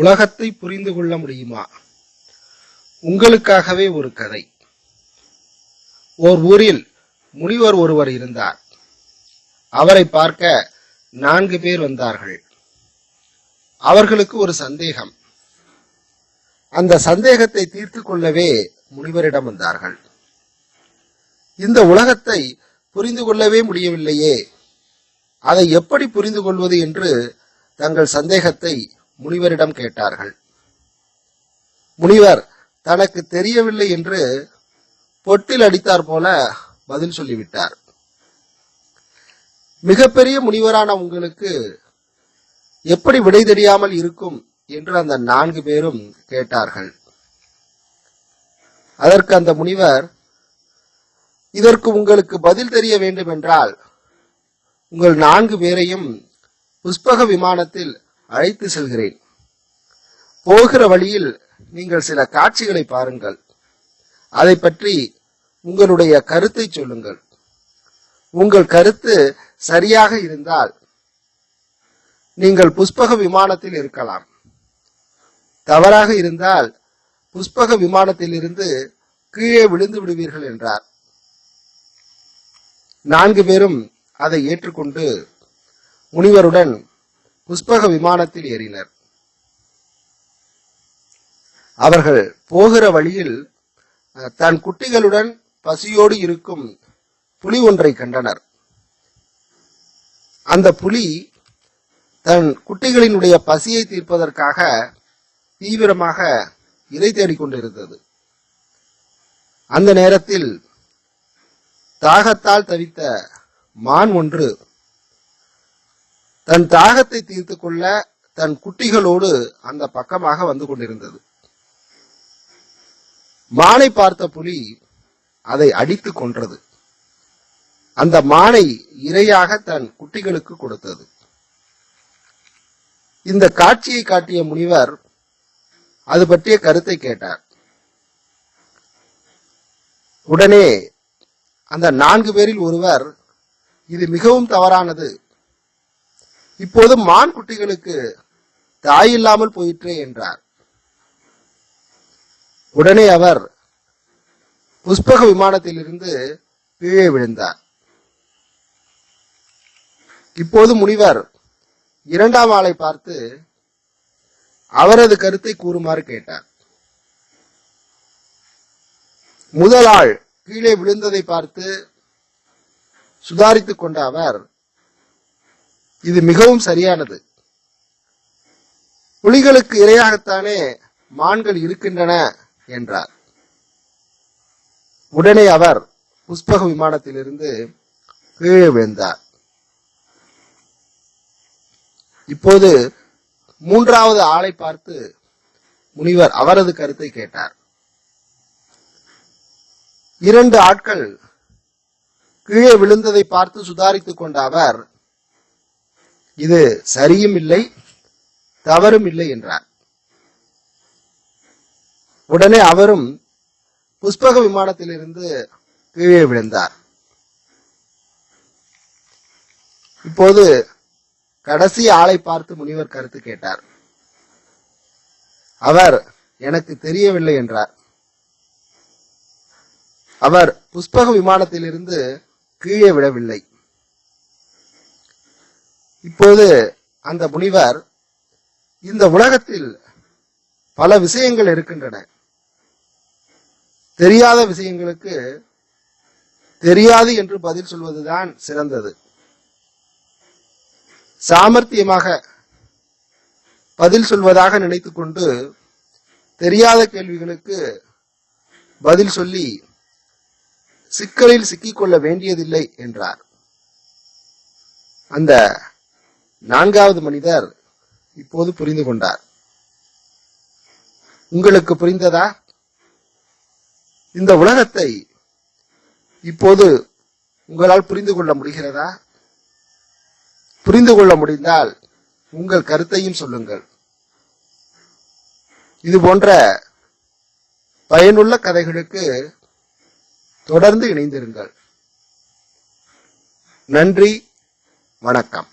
உலகத்தை புரிந்து கொள்ள முடியுமா? உங்களுக்காகவே ஒரு கதை. ஓர் ஊரில் முனிவர் ஒருவர் இருந்தார். அவரை பார்க்க நான்கு பேர் வந்தார்கள். அவர்களுக்கு ஒரு சந்தேகம். அந்த சந்தேகத்தை தீர்த்து கொள்ளவே முனிவரிடம் வந்தார்கள். இந்த உலகத்தை புரிந்து கொள்ளவே முடியவில்லையே. அதை எப்படி புரிந்து கொள்வது என்று தங்கள் சந்தேகத்தை முனிவரிடம் கேட்டார்கள். முனிவர் தனக்கு தெரியவில்லை என்று பொட்டில் அடித்தார் போல பதில் சொல்லிவிட்டார். மிகப்பெரிய முனிவரான உங்களுக்கு எப்படி விடை தெரியாமல் இருக்கும் என்று அந்த நான்கு பேரும் கேட்டார்கள். அதற்கு அந்த முனிவர் இதற்கு உங்களுக்கு பதில் தெரிய வேண்டும் என்றால் உங்கள் நான்கு பேரையும் புஷ்பக விமானத்தில் அழைத்து செல்கிறேன். போகிற வழியில் நீங்கள் சில காட்சிகளை பாருங்கள். அதை பற்றி உங்களுடைய கருத்தை சொல்லுங்கள். உங்கள் கருத்து சரியாக இருந்தால் நீங்கள் புஷ்பக விமானத்தில் இருக்கலாம். தவறாக இருந்தால் புஷ்பக விமானத்தில் இருந்து கீழே விழுந்து விடுவீர்கள் என்றார். நான்கு பேரும் அதை ஏற்றுக்கொண்டு முனிவருடன் புஷ்பக விமானத்தில் ஏறினர். அவர்கள் போகிற வழியில் தன் குட்டிகளுடன் பசியோடு இருக்கும் புலி ஒன்றை கண்டனர். அந்த புலி தன் குட்டிகளினுடைய பசியை தீர்ப்பதற்காக தீவிரமாக இறை தேடிக்கொண்டிருந்தது அந்த நேரத்தில் தாகத்தால் தவித்த மான் ஒன்று தன் தாகத்தை தீர்த்து கொள்ள தன் குட்டிகளோடு அந்த பக்கமாக வந்து கொண்டிருந்தது. மானை பார்த்த புலி அதை அடித்து கொன்றது. அந்த மானை இரையாக தன் குட்டிகளுக்கு கொடுத்தது. இந்த காட்சியை காட்டிய முனிவர் அது பற்றிய கருத்தை கேட்டார். உடனே அந்த நான்கு பேரில் ஒருவர் இது மிகவும் தவறானது இப்போது மான் குட்டிகளுக்கு தாய் இல்லாமல் போயிற்றே என்றார். உடனே அவர் புஷ்பக விமானத்திலிருந்து கீழே விழுந்தார். இப்போது முனிவர் இரண்டாம் ஆளை பார்த்து அவரது கருத்தை கூறுமாறு கேட்டார். முதல் ஆள் கீழே விழுந்ததை பார்த்து சுதாரித்துக் கொண்ட அவர் இது மிகவும் சரியானது. புலிகளுக்கு இரையாகத்தானே மான்கள் இருக்கின்றன என்றார். உடனே அவர் புஷ்பக விமானத்திலிருந்து கீழே விழுந்தார். இப்போது மூன்றாவது ஆளை பார்த்து முனிவர் அவரது கருத்தை கேட்டார். இரண்டு ஆட்கள் கீழே விழுந்ததை பார்த்து சுதாரித்துக் கொண்ட அவர் இது சரியும் இல்லை தவறும் இல்லை என்றார். உடனே அவரும் புஷ்பக விமானத்திலிருந்து கீழே விழுந்தார். இப்போது கடைசி ஆளை பார்த்து முனிவர் கருத்து கேட்டார். அவர் எனக்கு தெரியவில்லை என்றார். அவர் புஷ்பக விமானத்திலிருந்து கீழே விடவில்லை. இப்போது அந்த முனிவர் இந்த உலகத்தில் பல விஷயங்கள் இருக்கின்றன. தெரியாத விஷயங்களுக்கு தெரியாது என்று பதில் சொல்வதுதான் சிறந்தது. சாமர்த்தியமாக பதில் சொல்வதாக நினைத்துக்கொண்டு தெரியாத கேள்விகளுக்கு பதில் சொல்லி சிக்கலில் சிக்கிக்கொள்ள வேண்டியதில்லை என்றார். அந்த நான்காவது மனிதர் இப்போது புரிந்து கொண்டார். உங்களுக்கு புரிந்ததா? இந்த உலகத்தை இப்போது உங்களால் புரிந்து கொள்ள முடிகிறதா? புரிந்து கொள்ள முடிந்தால் உங்கள் கருத்தையும் சொல்லுங்கள். இது போன்ற பயனுள்ள கதைகளுக்கு தொடர்ந்து இணைந்திருங்கள். நன்றி வணக்கம்.